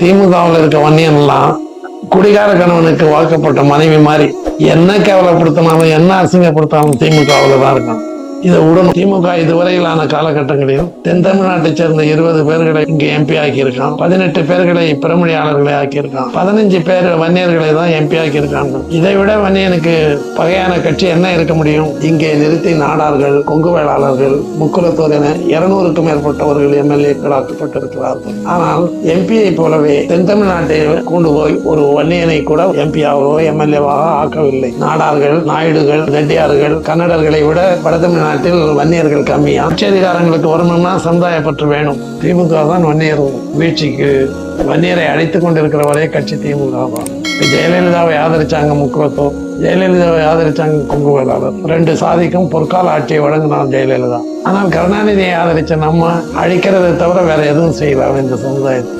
திமுகவில் இருக்க வன்னியன்லாம் குடிகார கணவனுக்கு வாக்கப்பட்ட மனைவி மாதிரி என்ன கேவலப்படுத்தினாலும் என்ன அசிங்கப்படுத்தினாலும் திமுகவில் தான் இருக்கணும் இதை உடனே திமுக இதுவரையிலான காலகட்டங்களில் தென் தமிழ்நாட்டைச் சேர்ந்த இருபது பேர்களை இங்கு எம்பி ஆக்கியிருக்கான். பதினெட்டு பேர்களை பிறமொழியாளர்களை ஆக்கியிருக்கான். பதினஞ்சு பேர் வன்னியர்களை தான் எம்பி ஆக்கியிருக்காங்க. இதை விட வன்னியனுக்கு பகையான கட்சி என்ன இருக்க முடியும்? இங்கே நிறுத்தி நாடார்கள் கொங்கு வேளாளர்கள் முக்குலத்தோர் என இருநூறுக்கும் மேற்பட்டவர்கள் எம்எல்ஏக்கள் ஆக்கப்பட்டிருக்கிறார்கள். ஆனால் எம்பியை போலவே தென் தமிழ்நாட்டை கொண்டு போய் ஒரு வன்னியனை கூட எம்பியாகவோ எம்எல்ஏவாக ஆக்கவில்லை. நாடார்கள் நாயுடுகள் ரெட்டியார்கள் கன்னடர்களை விட வடதமிழ்நாடு தமிழ்நாட்டில் வன்னியர்கள் கம்மி ஆட்சியதிகாரங்களுக்கு வரணும்னா சமுதாயப்பற்று வேணும். திமுக தான் வன்னியர் வீழ்ச்சிக்கு வன்னியரை அழைத்து கொண்டிருக்கிற வரைய கட்சி திமுக தான். ஜெயலலிதாவை ஆதரிச்சாங்க முக்கியத்துவம் ஜெயலலிதாவை ஆதரிச்சாங்க கொங்கு வேளாளர் ரெண்டு சாதிக்கும் பொற்கால ஆட்சியை வழங்கினார் ஜெயலலிதா. ஆனால் கருணாநிதியை ஆதரிச்ச நம்ம அழிக்கிறதை தவிர வேற எதுவும் செய்யலாம் இந்த சமுதாயத்தை.